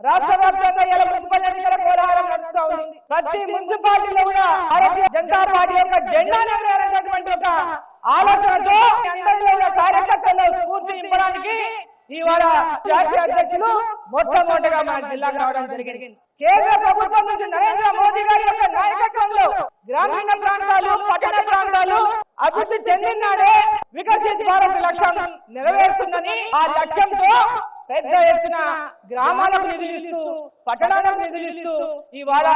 రాష్ట్ర వ్యాప్తంగా ఇలా మున్సిపల్ ఎన్నికల పోరాటం నడుస్తూ ఉంది. ప్రతి మున్సిపాలిటీలో కూడా భారతీయ జనతా పార్టీ యొక్క జెండాను ఎగరేయాలనేటటువంటి ఒక ఆలోచనతో అందరిలో ఉన్న కార్యకర్తల్లో స్ఫూర్తి ఇవ్వడానికి ఇవాళ జాతీయ అధ్యక్షులు మొట్టమొదటిగా మన జిల్లాకు రావడం జరిగింది. కేంద్ర ప్రభుత్వం నుంచి నరేంద్ర మోదీ గారి యొక్క నాయకత్వంలో గ్రామీణ ప్రాంతాలు పట్టణ ప్రాంతాలు అభివృద్ధి చెందినాడే వికసిత్ భారత్ లక్ష్యం నెరవేరుతుందని ఆ లక్ష్యంతో పెద్ద ఎత్తున గ్రామాలకు నిధులిస్తూ పట్టణాలకు నిధులిస్తూ ఇవాళ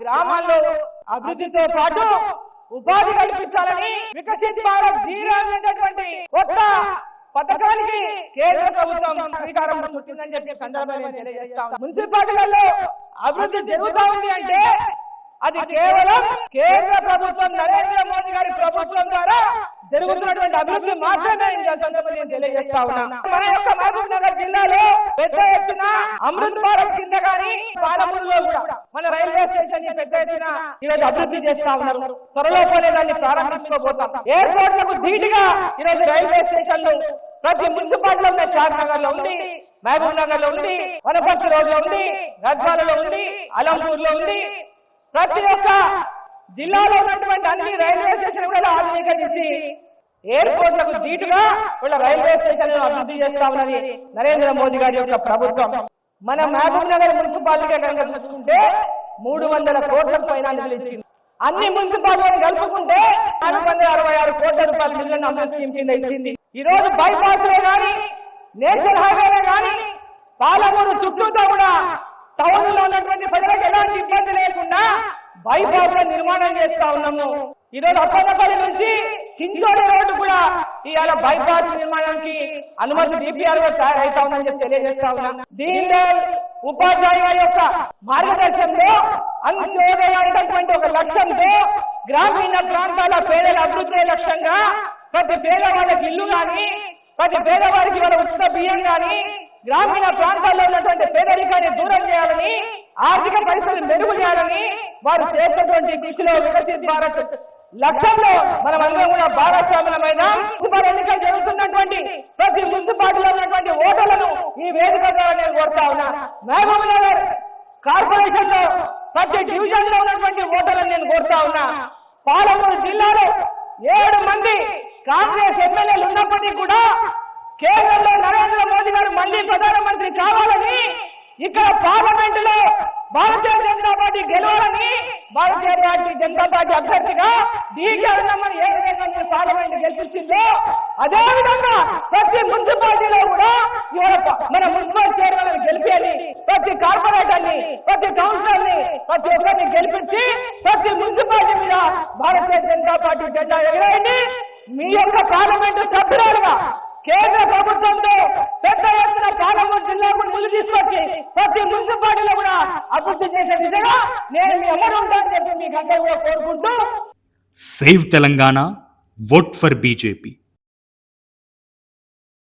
గ్రామాల్లో అభివృద్ధితో పాటు ఉపాధి కల్పించాలని వికసిత్ భారత్ జీరో అనేటటువంటి కొత్త పథకానికి కేంద్ర ప్రభుత్వం శ్రీకారం చుట్టిందని చెప్పి సందర్భంగా నేను మున్సిపాలిటీలలో అభివృద్ధి జరుగుతా ఉంది అంటే అది కేవలం కేంద్ర ప్రభుత్వం నరేంద్ర మోదీ గారి ప్రభుత్వం ద్వారా జరుగుతున్నటువంటి అభివృద్ధి మాత్రమే సందర్భంగా తెలియజేస్తా ఉన్నాం. మన యొక్క మహబూబ్ నగర్ జిల్లా పెద్ద ఎత్తున అమృత్ భారత్ కింద కానీ పాలమూరులో కూడా మన రైల్వే స్టేషన్ని పెద్ద ఎత్తున ఈరోజు అభివృద్ధి చేస్తా ఉన్నారు. త్వరలో పోలే దాన్ని ప్రారంభించుకోబోతాం. ఎయిర్పోర్ట్లకు ధీటుగా ఈరోజు రైల్వే స్టేషన్లు ప్రతి మున్సిపాలిటీలో ఉన్న షాద్ నగర్లో ఉంది మహబూబ్ నగర్లో ఉంది వనపర్తి రోడ్లో ఉంది గద్వాలలో ఉంది అలంపూర్లో ఉంది. ప్రతి ఒక్క జిల్లాలో ఉన్నటువంటి అన్ని రైల్వే స్టేషన్ కూడా ఆధునీకరించి ఎయిర్పోర్ట్లకు ధీటుగా వీళ్ళ రైల్వే స్టేషన్ అభివృద్ధి చేస్తా ఉన్నది నరేంద్ర మోదీ గారి యొక్క ప్రభుత్వం. మన మహబూబ్ నగర్ మున్సిపాలిటీ కనుక చూసుకుంటే మూడు వందల కోట్ల పైన నిధులు ఇచ్చింది. అన్ని మున్సిపాలిటీలను కలుపుకుంటే నాలుగు వందల అరవై ఆరు కోట్ల రూపాయల నిధులను అభివృద్ధి స్కీమ్ కింద ఇచ్చింది. ఈ రోజు బైపాస్లో కానీ నేషనల్ హైవేలో కానీ పాలమూరు చుట్టూతో కూడా టౌన్లో ఉన్నటువంటి ప్రజలకు ఎలాంటి ఇబ్బంది లేకుండా బైపాస్లో నిర్మాణం చేస్తా ఉన్నాము. ఈ రోజు అప్పన్నపల్లి నుంచి చించోడి రోడ్డు కూడా ఇవాళ బైపాస్ నిర్మాణానికి అనుమతి డిపిఆర్ తయారైతా ఉందని చెప్పి తెలియజేస్తా ఉన్నాం. దీన్ దయాళ్ ఉపాధ్యాయ గారి యొక్క మార్గదర్శనంలో అంత్యోదయ అనేటటువంటి ఒక లక్ష్యంతో గ్రామీణ ప్రాంతాల పేదల అభివృద్ధి లక్ష్యంగా ప్రతి పేదవాళ్ళకి ఇల్లు కానీ ప్రతి పేదవారికి వాళ్ళ ఉచిత బియ్యం కానీ గ్రామీణ ప్రాంతాల్లో ఉన్నటువంటి పేదరికాన్ని దూరం చేయాలని ఆర్థిక పరిస్థితిని మెరుగు చేయాలని వారు చేసినటువంటి కృషిలో వికసిత్ భారత్ లక్ష్యంలో మనం అందరం కూడా భాగస్వాములమైన మున్సిపల్ ఎన్నికలు జరుగుతున్నటువంటి ప్రతి మున్సిపాలిటీలో ఉన్నటువంటి ఓటర్లను ఈ వేదిక ద్వారా నేను కోరుతా ఉన్నా. మహబూబ్ నగర్ కార్పొరేషన్లో ప్రతి డివిజన్లో ఉన్నటువంటి ఓటర్లను నేను కోరుతా ఉన్నా. పాలమూరు జిల్లాలో ఏడు మంది కాంగ్రెస్ ఎమ్మెల్యేలు ఉన్నప్పటికీ కూడా కేంద్రంలో నరేంద్ర మోదీ గారు మళ్ళీ ప్రధానమంత్రి కావాలని ఇక్కడ పార్లమెంట్లో భారతీయ జనతా పార్టీ గెలువ భారతీయ పార్టీ జనతా పార్టీ అభ్యర్థిగా డీకే ఉన్నామని ఏ విధంగా మీరు పార్లమెంట్ గెలిపించిందో అదే విధంగా ప్రతి మున్సిపాలిటీలో కూడా ఇవాళ మన మున్సిపల్ చైర్మన్ గెలిపేయాలి ప్రతి కార్పొరేటర్ని ప్రతి కౌన్సిలర్ని ప్రతి ఒక్కరిని గెలిపించి ప్రతి మున్సిపాలిటీ మీద భారతీయ జనతా పార్టీ జెండా ఎగరేయండి. మీ యొక్క పార్లమెంటు సభ్యురాలుగా కేంద్ర ప్రభుత్వంతో పెద్ద ఎత్తున పార్లమెంట్ జిల్లా ముందు ప్రతి మున్సిపాలిటీలో కూడా అభివృద్ధి చేసే విధంగా నేను మీ అమరు ఉంటానని చెప్పి మీకు అందరూ కూడా కోరుకుంటూ save Telangana vote for BJP